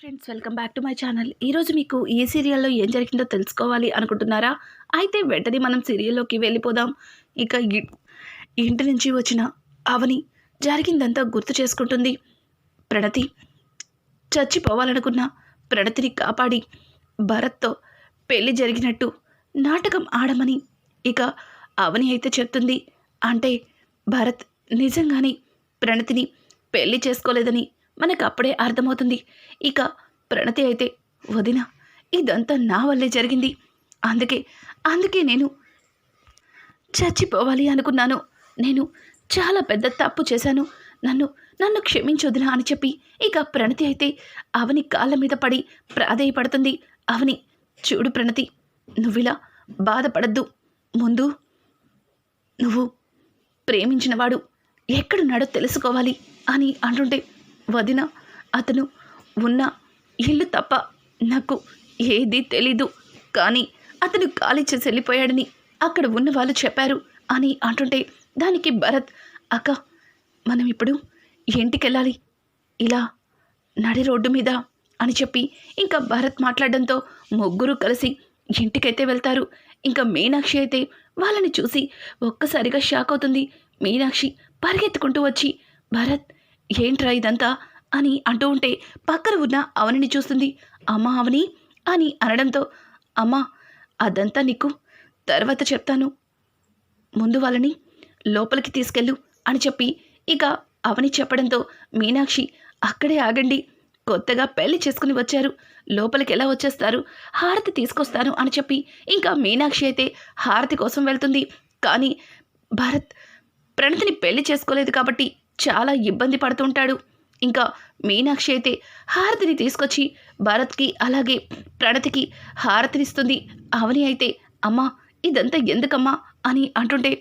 Friends welcome back to my channel. ఈరోజు మీకు ఏ సీరియల్లో ఏం జరిగిందో తెలుసుకోవాలి అనుకుంటున్నారా? అయితే వెంటనే మనం సీరియల్లోకి వెళ్ళిపోదాం. ఇక ఇ- ఇంటి నుంచి వచ్చిన అవని జరిగిందంతా గుర్తు చేసుకుంటుంది. ప్రణతి చచ్చిపోవాలనుకున్న ప్రణతిని కాపాడి భరత్తో పెళ్ళి జరిగినట్టు నాటకం ఆడమని ఇక అవని అయితే చెప్తుంది. అంటే భరత్ నిజంగానే ప్రణతిని పెళ్ళి చేసుకోలేదని మనకు అప్పుడే అర్థమవుతుంది. ఇక ప్రణతి అయితే వదిన ఇదంతా నా వల్లే జరిగింది. అందుకే అందుకే నేను చచ్చిపోవాలి అనుకున్నాను. నేను చాలా పెద్ద తప్పు చేశాను. నన్ను నన్ను క్షమించొదినా అని చెప్పి ఇక ప్రణతి అయితే అవని కాళ్ళ మీద పడి ప్రాధేయపడుతుంది. అవని చూడు ప్రణతి నువ్విలా బాధపడద్దు. ముందు నువ్వు ప్రేమించినవాడు ఎక్కడున్నాడో తెలుసుకోవాలి అని అంటుంటే వదిన అతను ఉన్న ఇల్లు తప్ప నాకు ఏదీ తెలీదు. కానీ అతను ఖాళీ చేసి వెళ్ళిపోయాడని అక్కడ ఉన్న వాళ్ళు చెప్పారు అని అంటుంటే దానికి భరత్ అక్క మనం ఇప్పుడు ఇంటికి వెళ్ళాలి. ఇలా నడి రోడ్డు మీద అని చెప్పి ఇంకా భరత్ మాట్లాడడంతో ముగ్గురు కలిసి ఇంటికైతే వెళ్తారు. ఇంకా మీనాక్షి అయితే వాళ్ళని చూసి ఒక్కసారిగా షాక్ అవుతుంది. మీనాక్షి పరిగెత్తుకుంటూ వచ్చి భరత్ ఏంట్రా ఇదంతా అని అంటూ ఉంటే పక్కన ఉన్న అవనిని చూస్తుంది. అమ్మా అవని అని అనడంతో అమ్మా అదంతా నీకు తర్వాత చెప్తాను. ముందు వాళ్ళని లోపలికి తీసుకెళ్ళు అని చెప్పి ఇక అవని చెప్పడంతో మీనాక్షి అక్కడే ఆగండి. కొత్తగా పెళ్ళి చేసుకుని వచ్చారు. లోపలికి ఎలా వచ్చేస్తారు? హారతి తీసుకొస్తాను అని చెప్పి ఇంకా మీనాక్షి అయితే హారతి కోసం వెళ్తుంది. కానీ భరత్ ప్రణతిని పెళ్ళి చేసుకోలేదు కాబట్టి చాలా ఇబ్బంది పడుతుంటాడు. ఇంకా మీనాక్షి అయితే హారతిని తీసుకొచ్చి భరత్కి అలాగే ప్రణతికి హారతినిస్తుంది. అవని అయితే అమ్మా ఇదంతా ఎందుకమ్మా అని అంటుంటే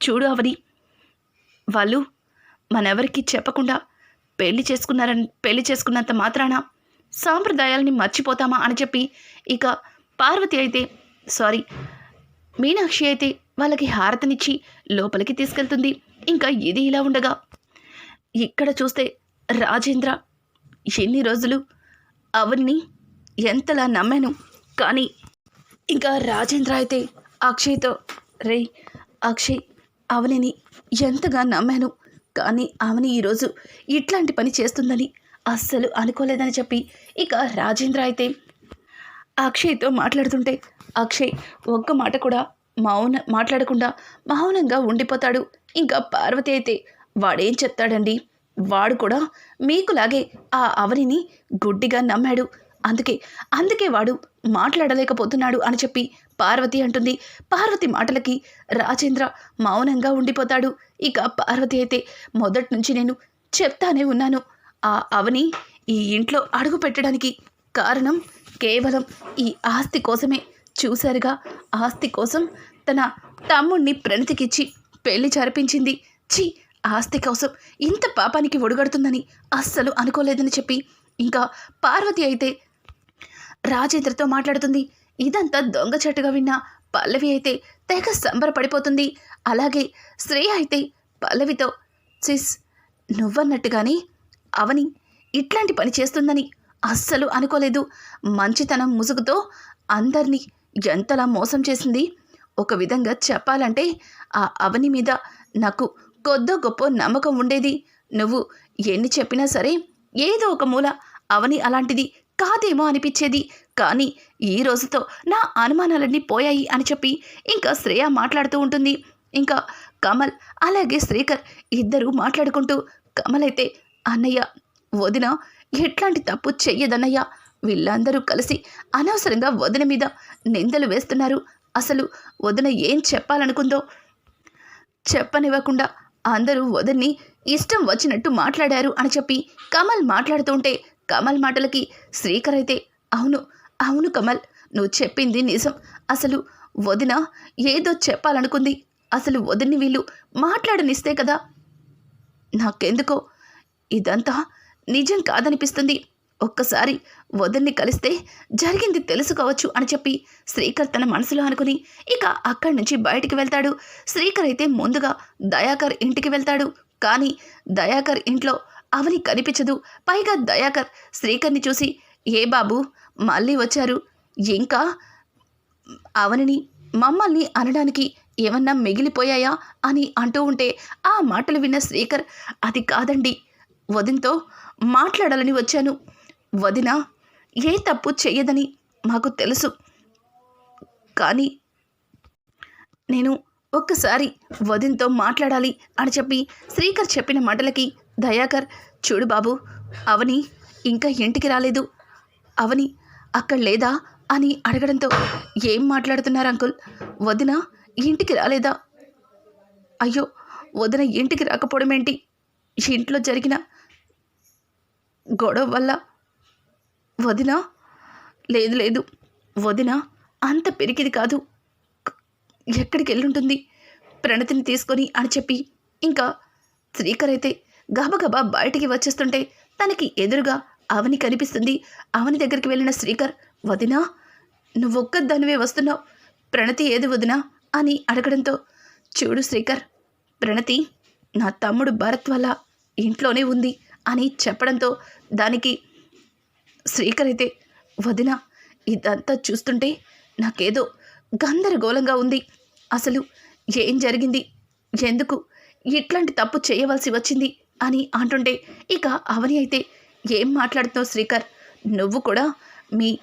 చూడు అవని వాళ్ళు మనెవరికి చెప్పకుండా పెళ్ళి చేసుకున్నారని పెళ్ళి చేసుకున్నంత మాత్రాన సాంప్రదాయాలని మర్చిపోతామా అని చెప్పి ఇక పార్వతి అయితే సారీ మీనాక్షి అయితే వాళ్ళకి హారతినిచ్చి లోపలికి తీసుకెళ్తుంది. ఇంకా ఇది ఇలా ఉండగా ఇక్కడ చూస్తే రాజేంద్ర ఎన్ని రోజులు అవన్నీ ఎంతలా నమ్మాను. కానీ ఇంకా రాజేంద్ర అయితే అక్షయ్తో రే అక్షయ్ అవనిని ఎంతగా నమ్మాను. కానీ అవని ఈరోజు ఇట్లాంటి పని చేస్తుందని అస్సలు అనుకోలేదని చెప్పి ఇక రాజేంద్ర అయితే అక్షయ్తో మాట్లాడుతుంటే అక్షయ్ ఒక్క మాట కూడా మౌన మాట్లాడకుండా మౌనంగా ఉండిపోతాడు. ఇంకా పార్వతి అయితే వాడేం చెప్తాడండి? వాడు కూడా మీకులాగే ఆ అవనిని గుడ్డిగా నమ్మాడు. అందుకే అందుకే వాడు మాట్లాడలేకపోతున్నాడు అని చెప్పి పార్వతి అంటుంది. పార్వతి మాటలకి రాజేంద్ర మౌనంగా ఉండిపోతాడు. ఇక పార్వతి అయితే మొదటి నుంచి నేను చెప్తానే ఉన్నాను. ఆ అవని ఈ ఇంట్లో అడుగు పెట్టడానికి కారణం కేవలం ఈ ఆస్తి కోసమే. చూశారుగా ఆస్తి కోసం తన తమ్ముణ్ణి ప్రణతికిచ్చి పెళ్ళి జరిపించింది. ఛీ ఆస్తి కోసం ఇంత పాపానికి ఒడుగడుతుందని అస్సలు అనుకోలేదని చెప్పి ఇంకా పార్వతి అయితే రాజేంద్రతో మాట్లాడుతుంది. ఇదంతా దొంగచట్టుగా విన్న పల్లవి అయితే తెగ సంబరపడిపోతుంది. అలాగే శ్రేయ అయితే పల్లవితో సిస్ నువ్వన్నట్టుగానే అవని ఇట్లాంటి పని చేస్తుందని అస్సలు అనుకోలేదు. మంచితనం ముసుగుతో అందరినీ ఎంతలా మోసం చేసింది? ఒక విధంగా చెప్పాలంటే ఆ అవని మీద నాకు కొద్దో గొప్ప నమ్మకం ఉండేది. నువ్వు ఎన్ని చెప్పినా సరే ఏదో ఒక మూల అవని అలాంటిది కాదేమో అనిపించేది. కానీ ఈ రోజుతో నా అనుమానాలన్నీ పోయాయి అని చెప్పి ఇంకా శ్రేయ మాట్లాడుతూ ఉంటుంది. ఇంకా కమల్ అలాగే శ్రీకర్ ఇద్దరూ మాట్లాడుకుంటూ కమల్ అయితే అన్నయ్య వదిన ఎట్లాంటి తప్పు చెయ్యదన్నయ్య? వీళ్ళందరూ కలిసి అనవసరంగా వదిన మీద నిందలు వేస్తున్నారు. అసలు వదిన ఏం చెప్పాలనుకుందో చెప్పనివ్వకుండా అందరూ వదిన్ని ఇష్టం వచ్చినట్టు మాట్లాడారు అని చెప్పి కమల్ మాట్లాడుతుంటే కమల్ మాటలకి శ్రీకర్ అయితే అవును అవును కమల్ నువ్వు చెప్పింది నిజం. అసలు వదిన ఏదో చెప్పాలనుకుంది. అసలు వదిన్ని వీళ్ళు మాట్లాడనిస్తే కదా. నాకెందుకో ఇదంతా నిజం కాదనిపిస్తుంది. ఒక్కసారి వదిన్ని కలిస్తే జరిగింది తెలుసుకోవచ్చు అని చెప్పి శ్రీకర్ తన మనసులో అనుకుని ఇక అక్కడి నుంచి బయటికి వెళ్తాడు. శ్రీకర్ అయితే ముందుగా దయాకర్ ఇంటికి వెళ్తాడు. కానీ దయాకర్ ఇంట్లో అవని కనిపించదు. పైగా దయాకర్ శ్రీకర్ని చూసి ఏ బాబు మళ్ళీ వచ్చారు. ఇంకా అవనిని మమ్మల్ని అనడానికి ఏమన్నా మిగిలిపోయాయా? అని అంటూ ఉంటే ఆ మాటలు విన్న శ్రీకర్ అది కాదండి. వదినతో మాట్లాడాలని వచ్చాను. వదిన ఏ తప్పు చేయదని మాకు తెలుసు. కానీ నేను ఒక్కసారి వదినతో మాట్లాడాలి అని చెప్పి శ్రీకర్ చెప్పిన మాటలకి దయాకర్ చూడు బాబు అవని ఇంకా ఇంటికి రాలేదు. అవని అక్కడ లేదా అని అడగడంతో ఏం మాట్లాడుతున్నారు అంకుల్? వదిన ఇంటికి రాలేదా? అయ్యో వదిన ఇంటికి రాకపోవడం ఏంటి ఇంట్లో జరిగిన గొడవ వల్ల వదినా? లేదు లేదు. వదిన అంత పెరిగిది కాదు. ఎక్కడికి వెళ్ళుంటుంది? ప్రణతిని తీసుకొని అని చెప్పి ఇంకా శ్రీకర్ అయితే గబగబా బయటికి వచ్చేస్తుంటే తనకి ఎదురుగా అవని కనిపిస్తుంది. అవని దగ్గరికి వెళ్ళిన శ్రీకర్ వదినా నువ్వొక్కదానివే వస్తున్నావు. ప్రణతి ఏది వదినా? అని అడగడంతో చూడు శ్రీకర్ ప్రణతి నా తమ్ముడు భరత్ వల్ల ఇంట్లోనే ఉంది అని చెప్పడంతో దానికి శ్రీకర్ అయితే వదిన ఇదంతా చూస్తుంటే నాకేదో గందరగోళంగా ఉంది. అసలు ఏం జరిగింది? ఎందుకు ఇట్లాంటి తప్పు చేయవలసి వచ్చింది? అని అంటుంటే ఇక అవని అయితే ఏం మాట్లాడుతున్నావు శ్రీకర్? నువ్వు కూడా మీ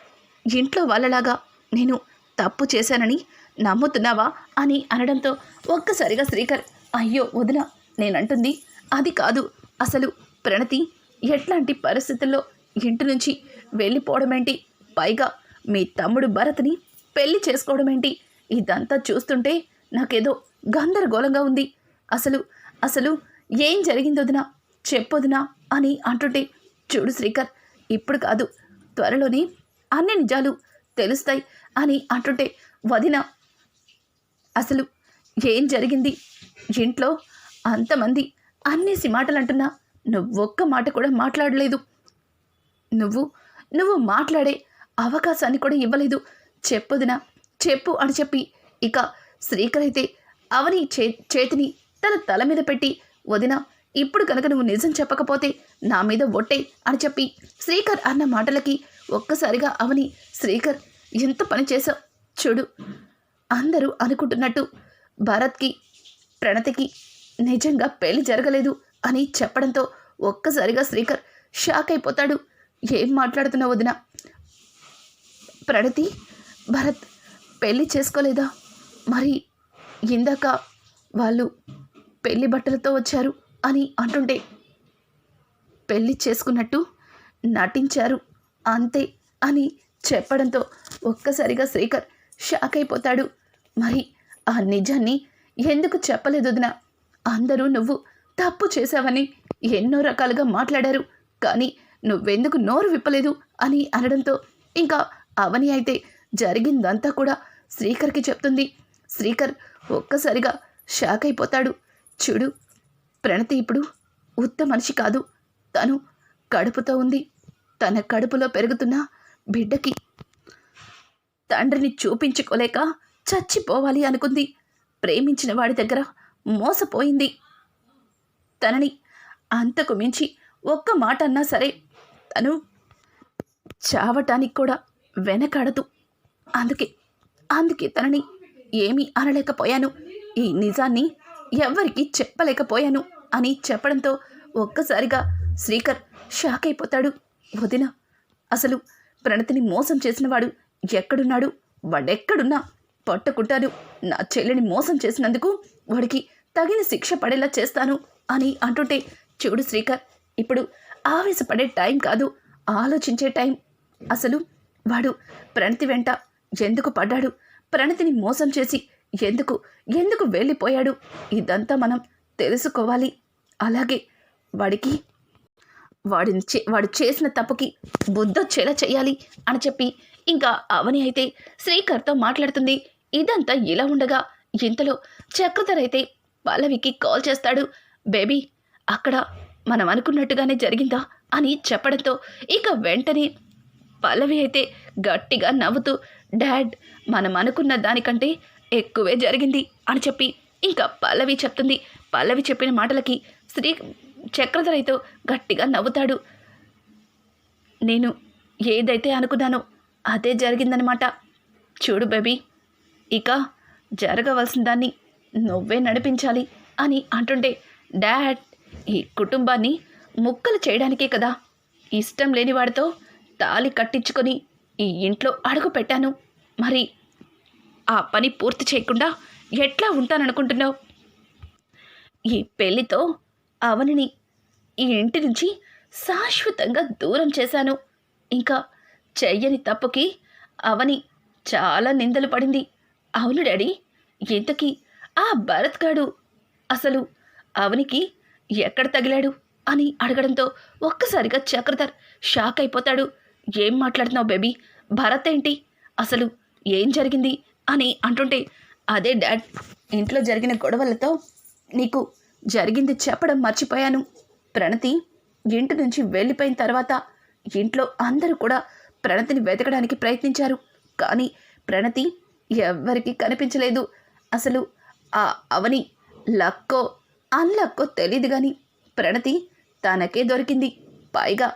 ఇంట్లో వాళ్ళలాగా నేను తప్పు చేశానని నమ్ముతున్నావా? అని అనడంతో ఒక్కసారిగా శ్రీకర్ అయ్యో వదిన నేనంటుంది అది కాదు. అసలు ప్రణతి ఎట్లాంటి పరిస్థితుల్లో ఇంటి నుంచి వెళ్ళిపోవడం ఏంటి పైగా మీ తమ్ముడు భరత్ని పెళ్ళి చేసుకోవడం ఏంటి ఇదంతా చూస్తుంటే నాకేదో గందరగోళంగా ఉంది. అసలు అసలు ఏం జరిగింది వదినా? చెప్పొదినా అని అంటుంటే చూడు శ్రీకర్ ఇప్పుడు కాదు త్వరలోనే అన్ని నిజాలు తెలుస్తాయి అని అంటుంటే వదిన అసలు ఏం జరిగింది? ఇంట్లో అంతమంది అన్నేసి మాటలు అంటున్నా నువ్వొక్క మాట కూడా మాట్లాడలేదు. నువ్వు నువ్వు మాట్లాడే అవకాశాన్ని కూడా ఇవ్వలేదు. చెప్పుదినా చెప్పు అని చెప్పి ఇక శ్రీకర్ అయితే అవని చే చేతిని తన తల మీద పెట్టి వదిన ఇప్పుడు కనుక నువ్వు నిజం చెప్పకపోతే నా మీద ఒట్టే అని చెప్పి శ్రీకర్ అన్న మాటలకి ఒక్కసారిగా అవని శ్రీకర్ ఎంత పని చేశావు చూడు. అందరూ అనుకుంటున్నట్టు భరత్కి ప్రణతికి నిజంగా పెళ్ళి జరగలేదు అని చెప్పడంతో ఒక్కసారిగా శ్రీకర్ షాక్ అయిపోతాడు. ఏం మాట్లాడుతున్నావు వదిన? ప్రణతి భరత్ పెళ్ళి చేసుకోలేదా? మరి ఇందాక వాళ్ళు పెళ్ళి బట్టలతో వచ్చారు అని అంటుంటే పెళ్ళి చేసుకున్నట్టు నటించారు అంతే అని చెప్పడంతో ఒక్కసారిగా శ్రీకర్ షాక్ అయిపోతాడు. మరి ఆ నిజాన్ని ఎందుకు చెప్పలేదు వదిన? అందరూ నువ్వు తప్పు చేశావని ఎన్నో రకాలుగా మాట్లాడారు. కానీ నువ్వెందుకు నోరు విప్పలేదు? అని అనడంతో ఇంకా అవని అయితే జరిగిందంతా కూడా శ్రీకర్కి చెప్తుంది. శ్రీకర్ ఒక్కసారిగా షాక్ అయిపోతాడు. చూడు ప్రణతి ఇప్పుడు ఉత్త మనిషి కాదు. తను కడుపుతో ఉంది. తన కడుపులో పెరుగుతున్న బిడ్డకి తండ్రిని చూపించుకోలేక చచ్చిపోవాలి అనుకుంది. ప్రేమించిన వాడి దగ్గర మోసపోయింది. తనని అంతకు మించి ఒక్క మాట అన్నా సరే తను చావటానికి కూడా వెనకాడదు. అందుకే అందుకే తనని ఏమీ అనలేకపోయాను. ఈ నిజాన్ని ఎవ్వరికీ చెప్పలేకపోయాను అని చెప్పడంతో ఒక్కసారిగా శ్రీకర్ షాక్ అయిపోతాడు. వదిన అసలు ప్రణతిని మోసం చేసినవాడు ఎక్కడున్నాడు? వాడెక్కడున్నా? పట్టుకుంటాను. నా చెల్లిని మోసం చేసినందుకు వాడికి తగిన శిక్ష పడేలా చేస్తాను అని అంటుంటే చూడు శ్రీకర్ ఇప్పుడు ఆవేశపడే టైం కాదు ఆలోచించే టైం. అసలు వాడు ప్రణతి వెంట ఎందుకు పడ్డాడు? ప్రణతిని మోసం చేసి ఎందుకు ఎందుకు వెళ్ళిపోయాడు? ఇదంతా మనం తెలుసుకోవాలి. అలాగే వాడికి వాడిని చే వాడు చేసిన తప్పుకి బుద్ధొచ్చేలా చేయాలి అని చెప్పి ఇంకా అవని అయితే శ్రీకర్తో మాట్లాడుతుంది. ఇదంతా ఇలా ఉండగా ఇంతలో చక్రధర్ అయితే పల్లవికి కాల్ చేస్తాడు. బేబీ అక్కడ మనం అనుకున్నట్టుగానే జరిగిందా అని చెప్పడంతో ఇక వెంటనే పల్లవి అయితే గట్టిగా నవ్వుతూ డాడ్ మనం అనుకున్న దానికంటే ఎక్కువే జరిగింది అని చెప్పి ఇంకా పల్లవి చెప్తుంది. పల్లవి చెప్పిన మాటలకి శ్రీ చక్రధరైతో గట్టిగా నవ్వుతాడు. నేను ఏదైతే అనుకున్నానో అదే జరిగిందనమాట చూడు బేబీ ఇక జరగవలసిన దాన్ని నువ్వే నడిపించాలి అని అంటుంటే డాడ్ ఈ కుటుంబాన్ని ముక్కలు చేయడానికే కదా. ఇష్టం లేని వాడితో తాళి కట్టించుకొని ఈ ఇంట్లో అడుగు పెట్టాను. మరి ఆ పని పూర్తి చేయకుండా ఎట్లా ఉంటాననుకుంటున్నావు? ఈ పెళ్ళితో అవనిని ఈ ఇంటి నుంచి శాశ్వతంగా దూరం చేశాను. ఇంకా చెయ్యని తప్పుకి అవని చాలా నిందలు పడింది. అవును డాడీ ఇంతకీ ఆ భరత్ గాడు అసలు అవనికి ఎక్కడ తగిలాడు అని అడగడంతో ఒక్కసారిగా చక్రధర్ షాక్ అయిపోతాడు. ఏం మాట్లాడుతున్నావు బేబీ? భరత్ ఏంటి? అసలు ఏం జరిగింది? అని అంటుంటే అదే డాడ్ ఇంట్లో జరిగిన గొడవలతో నీకు జరిగింది చెప్పడం మర్చిపోయాను. ప్రణతి ఇంటి నుంచి వెళ్ళిపోయిన తర్వాత ఇంట్లో అందరూ కూడా ప్రణతిని వెతకడానికి ప్రయత్నించారు. కానీ ప్రణతి ఎవ్వరికీ కనిపించలేదు. అసలు ఆ అవని లక్కో అన్లక్కో తెలీదు కానీ ప్రణతి తనకే దొరికింది. పైగా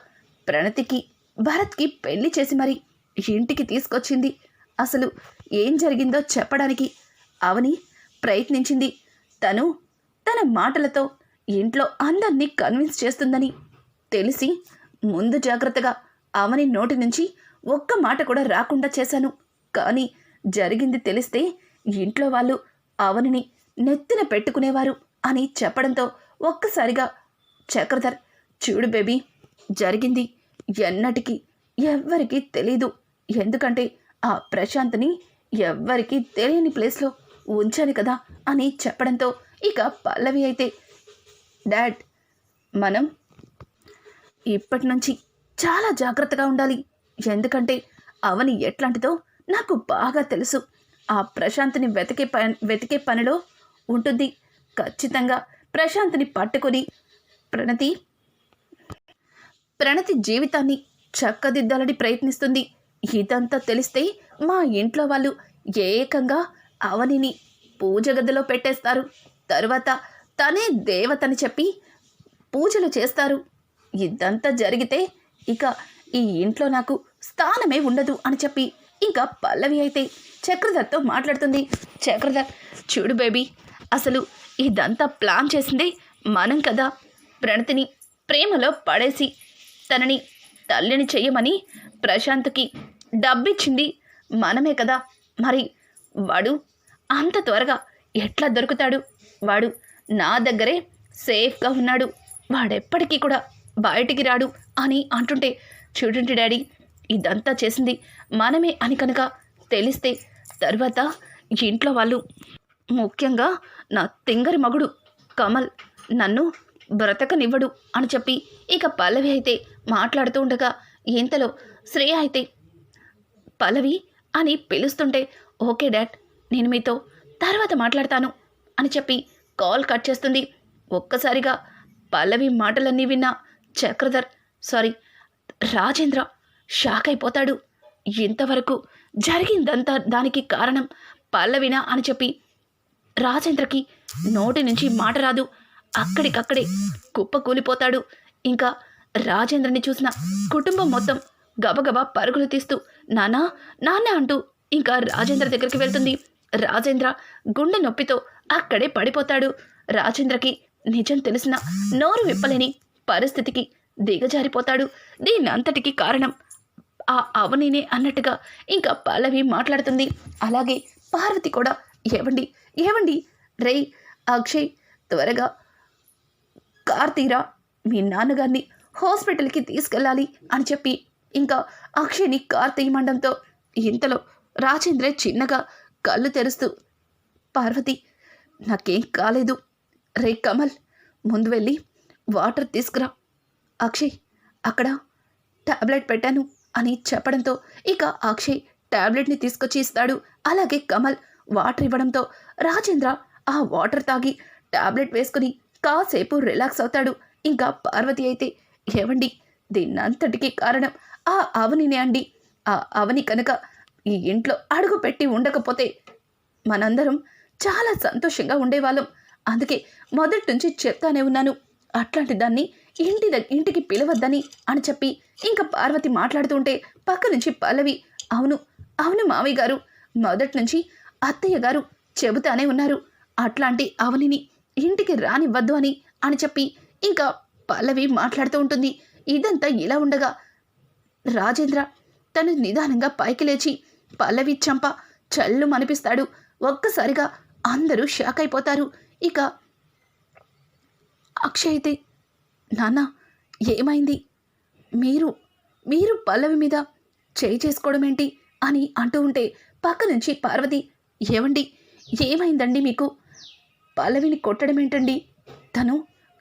ప్రణతికి భరత్కి పెళ్ళి చేసి మరి ఇంటికి తీసుకొచ్చింది. అసలు ఏం జరిగిందో చెప్పడానికి అవని ప్రయత్నించింది. తను తన మాటలతో ఇంట్లో అందరినీ కన్విన్స్ చేస్తుందని తెలిసి ముందు జాగ్రత్తగా అవని నోటి నుంచి ఒక్క మాట కూడా రాకుండా చేశాను. కానీ జరిగింది తెలిస్తే ఇంట్లో వాళ్ళు అవనిని నెత్తిన పెట్టుకునేవారు. అని చెప్పడంతో ఒక్కసారిగా చక్రధర్ చూడు బేబీ జరిగింది ఎన్నటికీ ఎవ్వరికీ తెలీదు. ఎందుకంటే ఆ ప్రశాంత్ని ఎవ్వరికీ తెలియని ప్లేస్లో ఉంచాను కదా అని చెప్పడంతో ఇక పల్లవి అయితే డాడ్ మనం ఇప్పటి నుంచి చాలా జాగ్రత్తగా ఉండాలి. ఎందుకంటే అవని ఎట్లాంటిదో నాకు బాగా తెలుసు. ఆ ప్రశాంత్ని వెతికే ప వెతికే పనిలో ఉంటుంది. ఖచ్చితంగా ప్రశాంత్ని పట్టుకొని ప్రణతి ప్రణతి జీవితాన్ని చక్కదిద్దాలని ప్రయత్నిస్తుంది. ఇదంతా తెలిస్తే మా ఇంట్లో వాళ్ళు ఏకంగా అవనిని పూజ గదిలో పెట్టేస్తారు. తర్వాత తనే దేవతని చెప్పి పూజలు చేస్తారు. ఇదంతా జరిగితే ఇక ఈ ఇంట్లో నాకు స్థానమే ఉండదు అని చెప్పి ఇంకా పల్లవి అయితే చక్రధర్తో మాట్లాడుతుంది. చక్రధర్ చూడు బేబీ అసలు ఇదంతా ప్లాన్ చేసింది మనం కదా. ప్రణతిని ప్రేమలో పడేసి తనని తల్లిని చెయ్యమని ప్రశాంత్కి డబ్బిచ్చింది మనమే కదా. మరి వాడు అంత త్వరగా ఎట్లా దొరుకుతాడు? వాడు నా దగ్గరే సేఫ్గా ఉన్నాడు. వాడెప్పటికీ కూడా బయటికి రాడు అని అంటుంటే చూడండి డాడీ ఇదంతా చేసింది మనమే అని కనుక తెలిస్తే తర్వాత ఇంట్లో వాళ్ళు ముఖ్యంగా నా తింగరి మగుడు కమల్ నన్ను బ్రతకనివ్వడు అని చెప్పి ఇక పల్లవి అయితే మాట్లాడుతూ ఉండగా ఇంతలో శ్రేయ అయితే పల్లవి అని పిలుస్తుంటే ఓకే డాడ్ నేను మీతో తర్వాత మాట్లాడతాను అని చెప్పి కాల్ కట్ చేస్తుంది. ఒక్కసారిగా పల్లవి మాటలన్నీ విన్న చక్రధర్ సారీ రాజేంద్ర షాక్ అయిపోతాడు. ఇంతవరకు జరిగిందంతా దానికి కారణం పల్లవినా అని చెప్పి రాజేంద్రకి నోటి నుంచి మాట రాదు. అక్కడికక్కడే కుప్ప కూలిపోతాడు. ఇంకా రాజేంద్రని చూసిన కుటుంబం మొత్తం గబగబా పరుగులు తీస్తూ నానా నాన్న అంటూ ఇంకా రాజేంద్ర దగ్గరికి వెళ్తుంది. రాజేంద్ర గుండె నొప్పితో అక్కడే పడిపోతాడు. రాజేంద్రకి నిజం తెలిసిన నోరు విప్పలేని పరిస్థితికి దిగజారిపోతాడు. దీని అంతటికి కారణం ఆ అవనినే అన్నట్టుగా ఇంకా పల్లవి మాట్లాడుతుంది. అలాగే పార్వతి కూడా ఏవండి ఏమండి? రై అక్షయ్ త్వరగా కార్తీరా మీ నాన్నగారిని హాస్పిటల్కి తీసుకెళ్ళాలి అని చెప్పి ఇంకా అక్షయ్ని కార్ తీయమండంతో ఇంతలో రాజేంద్ర చిన్నగా కళ్ళు తెరుస్తూ పార్వతి నాకేం కాలేదు. రే కమల్ ముందు వెళ్ళి వాటర్ తీసుకురా. అక్షయ్ అక్కడ ట్యాబ్లెట్ పెట్టాను అని చెప్పడంతో ఇక అక్షయ్ ట్యాబ్లెట్ని తీసుకొచ్చి ఇస్తాడు. అలాగే కమల్ వాటర్ ఇవ్వడంతో రాజేంద్ర ఆ వాటర్ తాగి టాబ్లెట్ వేసుకుని కాసేపు రిలాక్స్ అవుతాడు. ఇంకా పార్వతి అయితే ఏవండి దీన్నంతటికీ కారణం ఆ అవనినే అండి. ఆ అవని కనుక ఈ ఇంట్లో అడుగు పెట్టి ఉండకపోతే మనందరం చాలా సంతోషంగా ఉండేవాళ్ళం. అందుకే మొదటి నుంచి చెప్తానే ఉన్నాను. అట్లాంటి దాన్ని ఇంటి ఇంటికి పిలవద్దని అని చెప్పి ఇంకా పార్వతి మాట్లాడుతుంటే పక్క నుంచి పల్లవి అవును అవును మావయ్య గారు. మొదటి నుంచి అత్తయ్య గారు చెబుతానే ఉన్నారు. అట్లాంటి అవనిని ఇంటికి రానివ్వద్దు అని అని చెప్పి ఇంకా పల్లవి మాట్లాడుతూ ఉంటుంది. ఇదంతా ఇలా ఉండగా రాజేంద్ర తను నిదానంగా పైకి లేచి పల్లవి చంప చల్లు మనిపిస్తాడు. ఒక్కసారిగా అందరూ షాక్ అయిపోతారు. ఇక అక్షయ్ అయితే నాన్న ఏమైంది? మీరు మీరు పల్లవి మీద చేయి చేసుకోవడం ఏంటి అని అంటూ ఉంటే పక్క నుంచి పార్వతి ఏవండి? ఏమైందండి మీకు? పల్లవిని కొట్టడం ఏంటండి? తను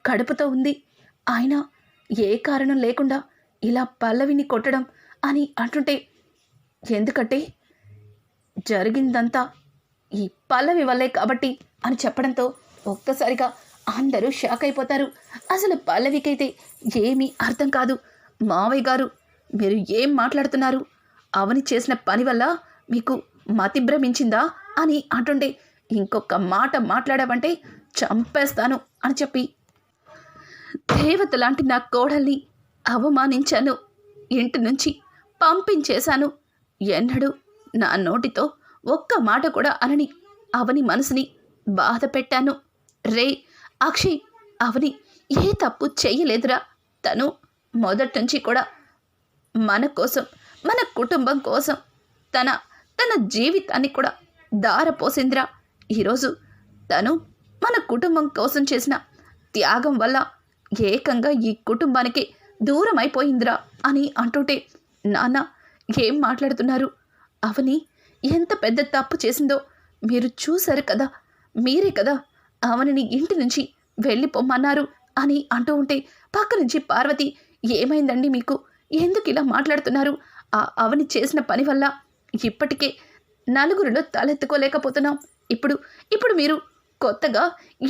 కడుపుతో ఉంది. ఆయన ఏ కారణం లేకుండా ఇలా పల్లవిని కొట్టడం అని అంటుంటే ఎందుకంటే జరిగిందంతా ఈ పల్లవి వల్లే కాబట్టి అని చెప్పడంతో ఒక్కసారిగా అందరూ షాక్ అయిపోతారు. అసలు పల్లవికైతే ఏమీ అర్థం కాదు. మావయ్య గారు మీరు ఏం మాట్లాడుతున్నారు? అవని చేసిన పని వల్ల మీకు మతిభ్రమించిందా అని అంటుండే ఇంకొక మాట మాట్లాడావంటే చంపేస్తాను అని చెప్పి దేవత లాంటి నా కోడల్ని అవమానించాను. ఇంటి నుంచి పంపించేశాను. ఎన్నడూ నా నోటితో ఒక్క మాట కూడా అనని అవని మనసుని బాధ పెట్టాను. రే అక్షయ్ అవని ఏ తప్పు చేయలేదురా తను మొదటి నుంచి కూడా మన కోసం మన కుటుంబం కోసం తన తన జీవితాన్ని కూడా దారపోసిందిరా ఈరోజు తను మన కుటుంబం కోసం చేసిన త్యాగం వల్ల ఏకంగా ఈ కుటుంబానికి దూరం అయిపోయిందిరా అని అంటుంటే నాన్న ఏం మాట్లాడుతున్నారు? అవని ఎంత పెద్ద తప్పు చేసిందో మీరు చూశారు కదా మీరే కదా అవనిని ఇంటి నుంచి వెళ్ళిపోమ్మన్నారు అని అంటూ ఉంటే పక్క నుంచి పార్వతి ఏమైందండి మీకు? ఎందుకు ఇలా మాట్లాడుతున్నారు? ఆ అవని చేసిన పని వల్ల ఇప్పటికే నలుగురిలో తలెత్తుకోలేకపోతున్నాం. ఇప్పుడు ఇప్పుడు మీరు కొత్తగా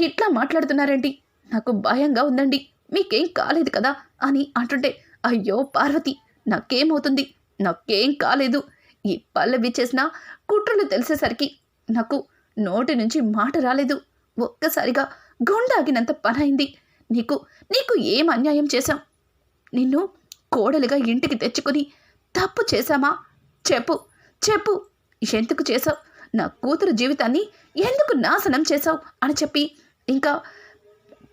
ఇట్లా మాట్లాడుతున్నారేంటి? నాకు భయంగా ఉందండి. మీకేం కాలేదు కదా అని అంటుంటే అయ్యో పార్వతి నాకేమవుతుంది? నాకేం కాలేదు. ఈ పల్లవి చేసిన కుట్రలు తెలిసేసరికి నాకు నోటి నుంచి మాట రాలేదు. ఒక్కసారిగా గుండాగినంత పనైంది. నీకు నీకు ఏం అన్యాయం చేశాం? నిన్ను కోడలుగా ఇంటికి తెచ్చుకొని తప్పు చేశామా? చెప్పు చెప్పు. ఎందుకు చేసావు నా కూతురు జీవితాన్ని ఎందుకు నాశనం చేశావు? అని చెప్పి ఇంకా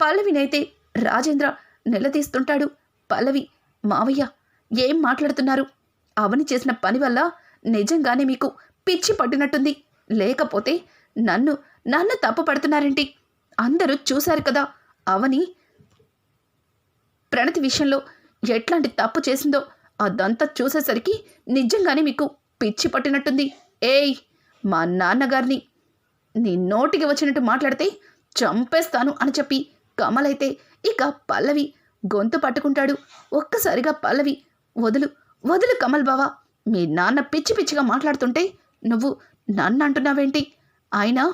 పల్లవినైతే రాజేంద్ర నిలదీస్తుంటాడు. పల్లవి మావయ్య ఏం మాట్లాడుతున్నారు? అవని చేసిన పని వల్ల నిజంగానే మీకు పిచ్చి పట్టినట్టుంది. లేకపోతే నన్ను నన్ను తప్పు పడుతున్నారేంటి? అందరూ చూశారు కదా అవని ప్రణతి విషయంలో ఎట్లాంటి తప్పు చేసిందో అదంతా చూసేసరికి నిజంగానే మీకు పిచ్చి పట్టినట్టుంది. ఏయ్ మా నాన్నగారిని నీ నోటికి వచ్చినట్టు మాట్లాడితే చంపేస్తాను అని చెప్పి కమలైతే ఇక పల్లవి గొంతు పట్టుకుంటాడు. ఒక్కసారిగా పల్లవి వదులు వదులు కమల్ బావా మీ నాన్న పిచ్చి పిచ్చిగా మాట్లాడుతుంటే నువ్వు నన్ను అంటున్నావేంటి? అయినా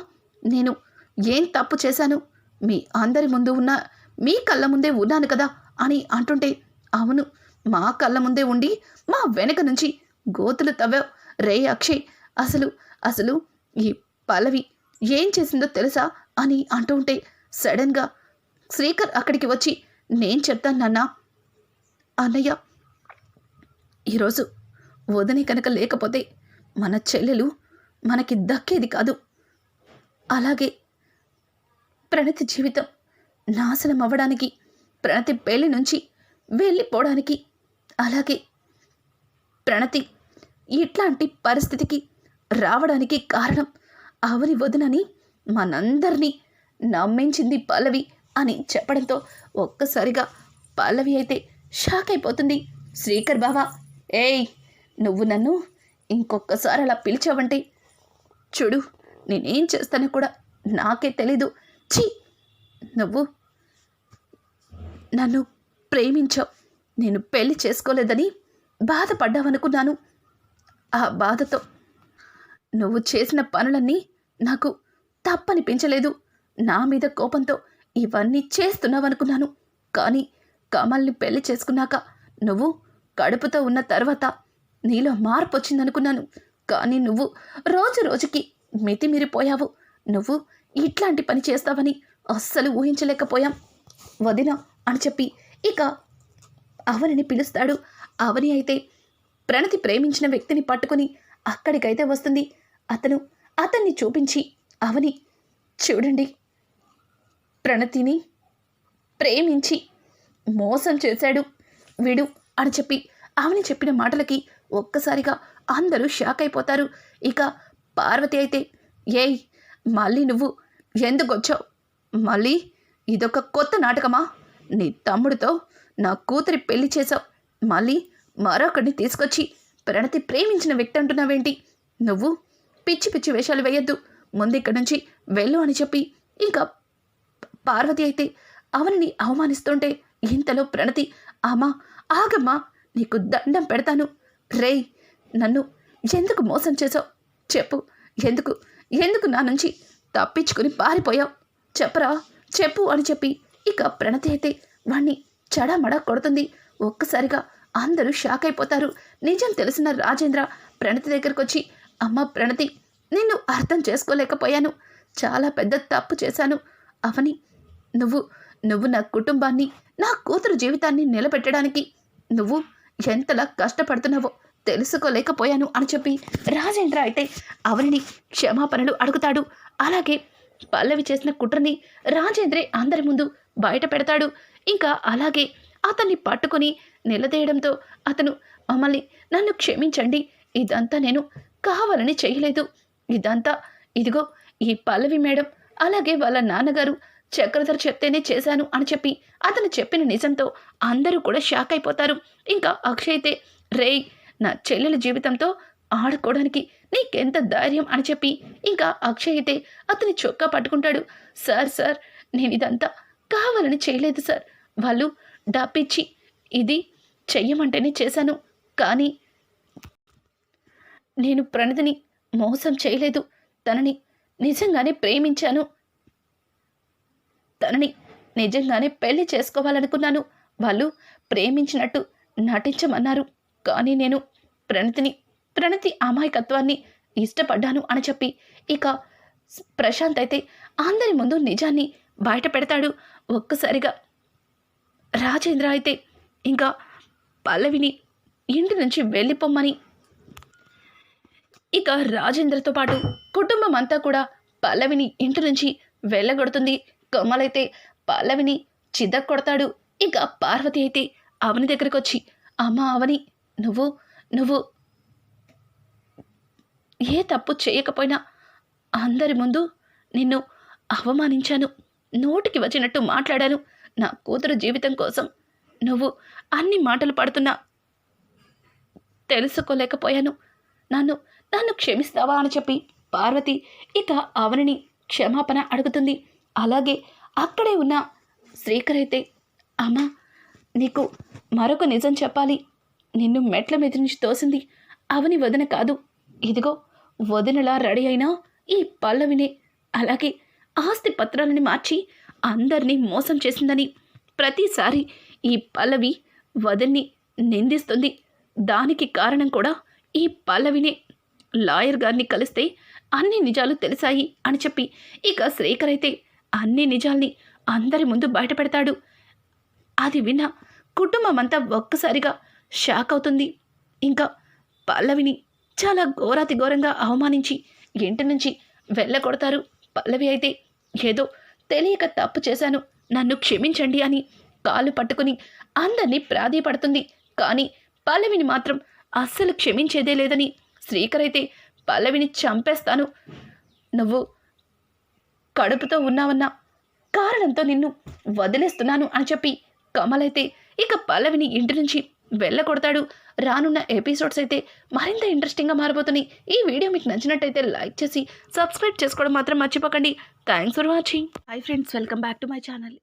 నేను ఏం తప్పు చేశాను? మీ అందరి ముందు ఉన్న మీ కళ్ళ ముందే ఉన్నాను కదా అని అంటుంటే అవును మా కళ్ళ ముందే ఉండి మా వెనక నుంచి గోతులు తవ్వావు. రే అక్షయ్ అసలు అసలు ఈ పల్లవి ఏం చేసిందో తెలుసా అని అంటూ ఉంటే సడన్గా శ్రీకర్ అక్కడికి వచ్చి నేను చెప్తాను నాన్న. అన్నయ్య ఈరోజు వదిన కనుక లేకపోతే మన చెల్లెలు మనకి దక్కేది కాదు. అలాగే ప్రణతి జీవితం నాశనం అవ్వడానికి ప్రణతి పెళ్ళి నుంచి వెళ్ళిపోవడానికి అలాగే ప్రణతి ఇట్లాంటి పరిస్థితికి రావడానికి కారణం అవని వదునని మనందరినీ నమ్మించింది పల్లవి అని చెప్పడంతో ఒక్కసారిగా పల్లవి అయితే షాక్ అయిపోతుంది. శ్రీకర్ బావా ఏయ్ నువ్వు నన్ను ఇంకొకసారి అలా పిలిచావంటే? చూడు నేనేం చేస్తానో కూడా నాకే తెలీదు. ఛీ! నువ్వు నన్ను ప్రేమించావు. నేను పెళ్ళి చేసుకోలేదని బాధపడ్డావనుకున్నాను. ఆ బాధతో నువ్వు చేసిన పనులన్నీ నాకు తప్పనిపించలేదు. నా మీద కోపంతో ఇవన్నీ చేస్తున్నావనుకున్నాను. కానీ కమల్ని పెళ్ళి చేసుకున్నాక నువ్వు కడుపుతో ఉన్న తర్వాత నీలో మార్పు వచ్చిందనుకున్నాను కానీ నువ్వు రోజు రోజుకి మితిమీరిపోయావు. నువ్వు ఇట్లాంటి పని చేస్తావని అస్సలు ఊహించలేకపోయాం. వదిన అని చెప్పి ఇక అవనిని పిలుస్తాడు. అవని అయితే ప్రణతి ప్రేమించిన వ్యక్తిని పట్టుకొని అక్కడికైతే వస్తుంది. అతను అతన్ని చూపించి అవని చూడండి ప్రణతిని ప్రేమించి మోసం చేశాడు వీడు అని చెప్పి అవని చెప్పిన మాటలకి ఒక్కసారిగా అందరూ షాక్ అయిపోతారు. ఇక పార్వతి అయితే ఏయ్ మళ్ళీ నువ్వు ఎందుకు వచ్చావు? మళ్ళీ ఇదొక కొత్త నాటకమా? నీ తమ్ముడితో నా కూతురి పెళ్ళి చేశావు. మళ్ళీ మరొకడిని తీసుకొచ్చి ప్రణతి ప్రేమించిన వ్యక్తి అంటున్నావేంటి? నువ్వు పిచ్చి పిచ్చి వేషాలు వేయొద్దు. ముందు ఇక్కడి నుంచి వెళ్ళు అని చెప్పి ఇంకా పార్వతి అయితే అవనిని అవమానిస్తుంటే ఇంతలో ప్రణతి అమ్మా ఆగమ్మా నీకు దండం పెడతాను. రేయ్ నన్ను ఎందుకు మోసం చేసావు చెప్పు. ఎందుకు? ఎందుకు నా నుంచి తప్పించుకుని పారిపోయావు? చెప్పరా? చెప్పు అని చెప్పి ఇక ప్రణతి అయితే వాణ్ణి చడామడా కొడుతుంది. ఒక్కసారిగా అందరూ షాక్ అయిపోతారు. నిజం తెలిసిన రాజేంద్ర ప్రణతి దగ్గరకు వచ్చి అమ్మ ప్రణతి నిన్ను అర్థం చేసుకోలేకపోయాను. చాలా పెద్ద తప్పు చేశాను. అవని నువ్వు నువ్వు నా కుటుంబాన్ని నా కూతురు జీవితాన్ని నిలబెట్టడానికి నువ్వు ఎంతలా కష్టపడుతున్నావో తెలుసుకోలేకపోయాను అని చెప్పి రాజేంద్ర అయితే అవనిని క్షమాపణలు అడుగుతాడు. అలాగే పల్లవి చేసిన కుట్రని రాజేంద్రే అందరి ముందు బయట పెడతాడు. ఇంకా అలాగే అతన్ని పట్టుకొని నిలదీయడంతో అతను మమ్మల్ని నన్ను క్షమించండి. ఇదంతా నేను కావాలని చేయలేదు. ఇదంతా ఇదిగో ఈ పల్లవి మేడం అలాగే వాళ్ళ నాన్నగారు చక్రధర్ చెప్తేనే చేశాను అని చెప్పి అతను చెప్పిన నిజంతో అందరూ కూడా షాక్ అయిపోతారు. ఇంకా అక్షయ్తే అయితే రేయ్ నా చెల్లెల జీవితంతో ఆడుకోవడానికి నీకెంత ధైర్యం? అని చెప్పి ఇంకా అక్షయ్ అయితే అతని చొక్కా పట్టుకుంటాడు. సార్ సార్ నేను ఇదంతా కావాలని చేయలేదు సార్. వాళ్ళు డబ్బిచ్చి ఇది చెయ్యమంటేనే చేశాను. కానీ నేను ప్రణతిని మోసం చేయలేదు. తనని నిజంగానే ప్రేమించాను. తనని నిజంగానే పెళ్ళి చేసుకోవాలనుకున్నాను. వాళ్ళు ప్రేమించినట్టు నటించమన్నారు. కానీ నేను ప్రణతిని ప్రణతి అమాయకత్వాన్ని ఇష్టపడ్డాను అని చెప్పి ఇక ప్రశాంత్ అయితే అందరి ముందు నిజాన్ని బయట పెడతాడు. ఒక్కసారిగా రాజేంద్ర అయితే ఇంకా పల్లవిని ఇంటి నుంచి వెళ్ళిపోమ్మని ఇక రాజేంద్రతో పాటు కుటుంబం అంతా కూడా పల్లవిని ఇంటి నుంచి వెళ్ళగొడుతుంది. కొమ్మలైతే పల్లవిని చిదక్కొడతాడు ఇక పార్వతి అయితే అవని దగ్గరికి వచ్చి అమ్మ అవని నువ్వు నువ్వు ఏ తప్పు చేయకపోయినా అందరి ముందు నిన్ను అవమానించాను. నోటికి వచ్చినట్టు మాట్లాడాను. నా కూతురు జీవితం కోసం నువ్వు అన్ని మాటలు పడుతున్నా తెలుసుకోలేకపోయాను. నన్ను నన్ను క్షమిస్తావా అని చెప్పి పార్వతి ఇక అవనిని క్షమాపణ అడుగుతుంది. అలాగే అక్కడే ఉన్న శ్రీకర్ అయితే అమ్మా నీకు మరొక నిజం చెప్పాలి. నిన్ను మెట్ల మీద నుంచి తోసింది అవని వదిన కాదు. ఇదిగో వదినలా రెడీ అయినా ఈ పల్లవినే అలాగే ఆస్తి పత్రాలని మార్చి అందరినీ మోసం చేసిందని ప్రతిసారి ఈ పల్లవి వదిన్ని నిందిస్తుంది. దానికి కారణం కూడా ఈ పల్లవినే లాయర్ గారిని కలిస్తే అన్ని నిజాలు తెలిసాయి అని చెప్పి ఇక శ్రీకర్ అయితే అన్ని నిజాల్ని అందరి ముందు బయటపెడతాడు. అది విన్న కుటుంబం అంతా ఒక్కసారిగా షాక్ అవుతుంది. ఇంకా పల్లవిని చాలా ఘోరాతి ఘోరంగా అవమానించి ఇంటి నుంచి వెళ్ళగొడతారు. పల్లవి అయితే ఏదో తెలియక తప్పు చేశాను నన్ను క్షమించండి అని కాలు పట్టుకుని అందరినీ ప్రాధేయపడుతుంది. కానీ పల్లవిని మాత్రం అస్సలు క్షమించేదే లేదని శ్రీకర్ అయితే పల్లవిని చంపేస్తాను. నువ్వు కడుపుతో ఉన్నావన్న కారణంతో నిన్ను వదిలేస్తున్నాను అని చెప్పి కమల్ అయితే ఇక పల్లవిని ఇంటి నుంచి వెళ్ళకొడతాడు రానున్న ఎపిసోడ్స్ అయితే మరింత ఇంట్రెస్టింగ్గా మారబోతున్నాయి. ఈ వీడియో మీకు నచ్చినట్టయితే లైక్ చేసి సబ్స్క్రైబ్ చేసుకోవడం మాత్రం మర్చిపోకండి. Thanks for watching. Hi friends welcome back to my channel.